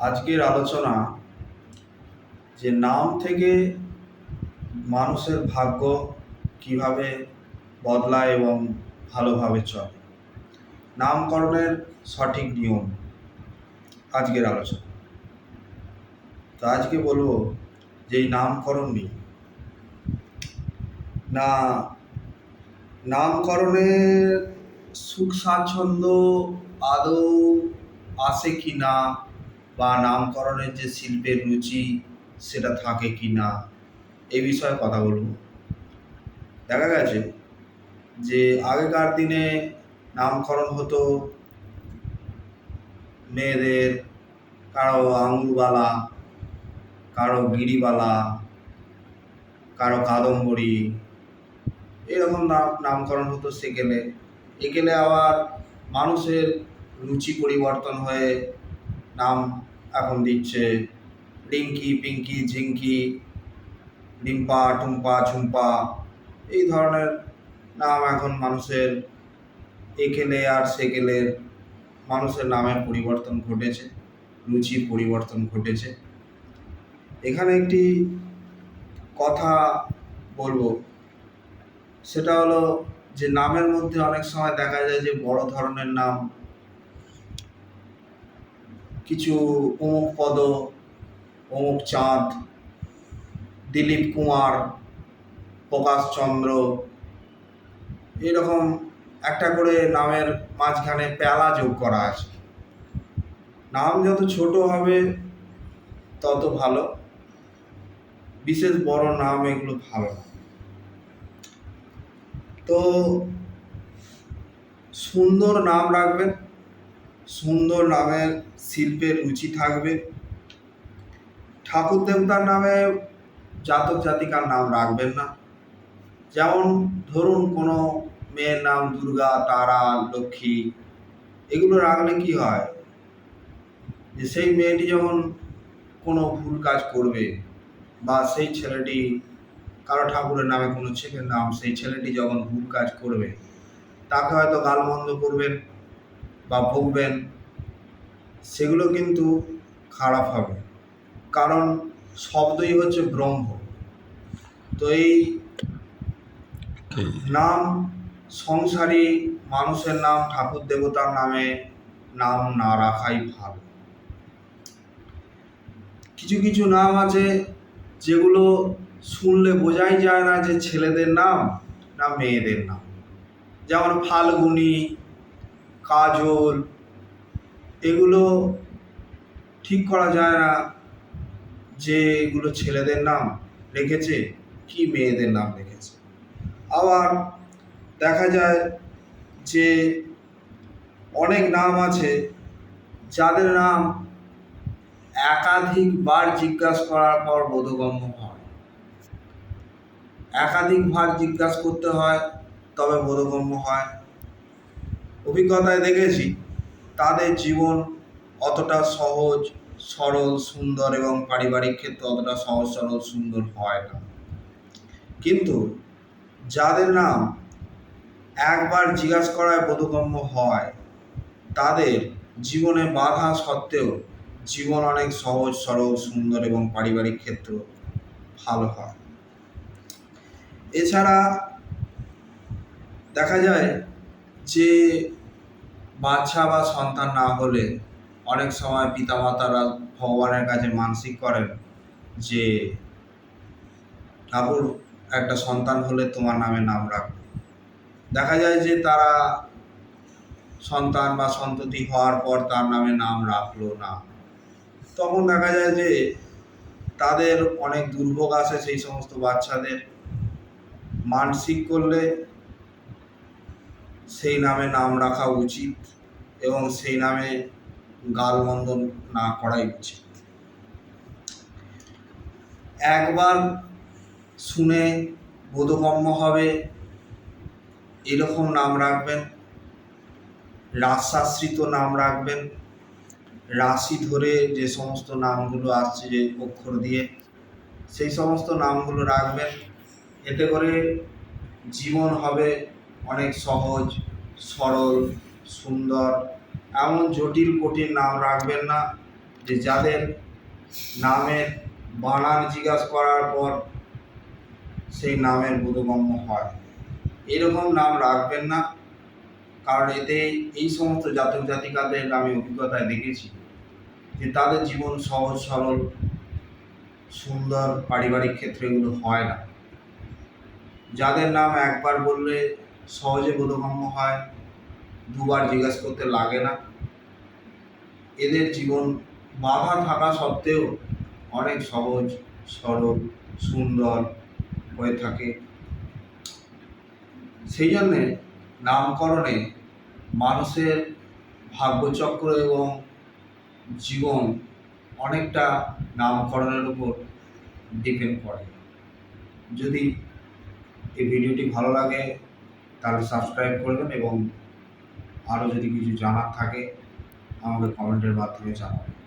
আজকের আলোচনা যে নাম থেকে মানুষের ভাগ্য কীভাবে বদলায় এবং ভালোভাবে চলে। নামকরণের সঠিক নিয়ম আজকের আলোচনা। তো আজকে বলব যে এই নামকরণ নিয়ে। না, নামকরণের সুখ স্বাচ্ছন্দ্য আদৌ আসে কি না বা নামকরণের যে শিল্পের রুচি সেটা থাকে কি না, এই বিষয়ে কথা বলব। দেখা গেছে যে আগেকার দিনে নামকরণ হতো মেয়েদের, কারও আঙুলবালা কারও গিরিবালা, কারও কাদম্বরী, এরকম নাম, নামকরণ হতো সেকেলে। একেলে আবার মানুষের রুচি পরিবর্তন হয়ে নাম এখন দিচ্ছে রিঙ্কি, পিঙ্কি, ঝিঙ্কি, ডিম্পা, টুম্পা, ঝুম্পা, এই ধরনের নাম এখন মানুষের একেলে আর সেকেলের মানুষের নামের পরিবর্তন ঘটেছে, রুচির পরিবর্তন ঘটেছে। এখানে একটি কথা বলব, সেটা হলো যে নামের মধ্যে অনেক সময় দেখা যায় যে বড় ধরনের নাম কিছু অমুক পদ, অমুক চাঁদ, দিলীপ কুমার প্রকাশচন্দ্র এরকম একটা করে নামের মাঝখানে পেলা যোগ করা আছে। নাম যত ছোট হবে, তত ভালো। বিশেষ বড় নাম এগুলো ভালো তো সুন্দর নাম রাখবেন। সুন্দর নামের শিল্পের রুচি থাকবে। ঠাকুর দেবতার নামে জাতক জাতিকার নাম রাখবেন না। যেমন ধরুন কোনো মেয়ের নাম দুর্গা, তারা, লক্ষ্মী, এগুলো রাখলে কি হয়? যে সেই মেয়েটি যখন কোনো ভুল কাজ করবে বা সেই ছেলেটি কারও ঠাকুরের নামে কোনো ছেলের নাম, সেই ছেলেটি যখন ভুল কাজ করবে, তাকে হয়তো গালমন্দ করবেন। বা ভুগবেন সেগুলো কিন্তু খারাপ হবে। কারণ শব্দই হচ্ছে ব্রহ্ম। তো এই নাম সংসারী মানুষের নাম ঠাকুর দেবতার নামে নাম না রাখাই ভালো। কিছু কিছু নাম আছে যেগুলো শুনলে বোঝাই যায় না যে ছেলেদের নাম না মেয়েদের নাম। যেমন ফাল্গুনি কাজল, এগুলো ঠিক করা যায় না। যে এগুলো ছেলেদের নাম রেখেছে, কি মেয়েদের নাম রেখেছে? আবার দেখা যায় যে অনেক নাম আছে, যাদের নাম একাধিকবার জিজ্ঞাসা করার পর বোধগম্য হয়। একাধিকবার জিজ্ঞাসা করতে হয়, তবে বোধগম্য হয় অভিজ্ঞতায় দেখেছি, তাদের জীবন অতটা সহজ, সরল, সুন্দর এবং পারিবারিক ক্ষেত্রে অতটা সহজ, সরল, সুন্দর হয় না। কিন্তু যাদের নাম একবার জিজ্ঞাসা করায় বোধগম্য হয়, তাদের জীবনে বাধা সত্ত্বেও জীবন অনেক সহজ, সরল, সুন্দর এবং পারিবারিক ক্ষেত্র ভালো হয়। এছাড়া দেখা যায় যে বাচ্চা বা সন্তান না হলে অনেক সময় পিতামাতারা ভগবানের কাছে মানসিক করেন যে, ঠাকুর, একটা সন্তান হলে তোমার নামে নাম রাখবে। দেখা যায় যে তারা সন্তান বা সন্ততি হওয়ার পর তার নামে নাম রাখল না। তখন দেখা যায় যে তাদের অনেক দুর্ভোগ আসে সেই সমস্ত বাচ্চাদের। মানসিক করলে সেই নামে নাম রাখা উচিত এবং সেই নামে গালমন্দ না করাই উচিত। একবার শুনে বোধগম্য হবে, এরকম নাম রাখবেন রাসাশ্রিত নাম রাখবেন, রাশি ধরে যে সমস্ত নামগুলো আসছে যে অক্ষর দিয়ে, সেই সমস্ত নামগুলো রাখবেন, এতে করে জীবন হবে অনেক সহজ, সরল, সুন্দর, এমন জটিল কঠিন নাম রাখবেন না যে যাদের নামের বানান জিজ্ঞাসা করার পর সেই নামের বোধগম্য হয়। এরকম নাম রাখবেন না, কারণ এতে এই সমস্ত জাতক জাতিকাদের আমি অভিজ্ঞতায় দেখেছি যে তাদের জীবন সহজ, সরল, সুন্দর পারিবারিক ক্ষেত্রে এগুলো হয় না। যাদের নাম একবার বললে সহজে বোধগম্য হয়, দুবার জিজ্ঞেস করতে লাগে না। এদের জীবন বাধা থাকা সত্ত্বেও অনেক সহজ, সরল, সুন্দর হয়ে থাকে। সেই জন্যে নামকরণে মানুষের ভাগ্যচক্র এবং জীবন অনেকটা নামকরণের উপর ডিপেন্ড করে। যদি এই ভিডিওটি ভালো লাগে তাহলে সাবস্ক্রাইব করবেন এবং আরও যদি কিছু জানার থাকে আমাকে কমেন্টের মাধ্যমে জানাবেন।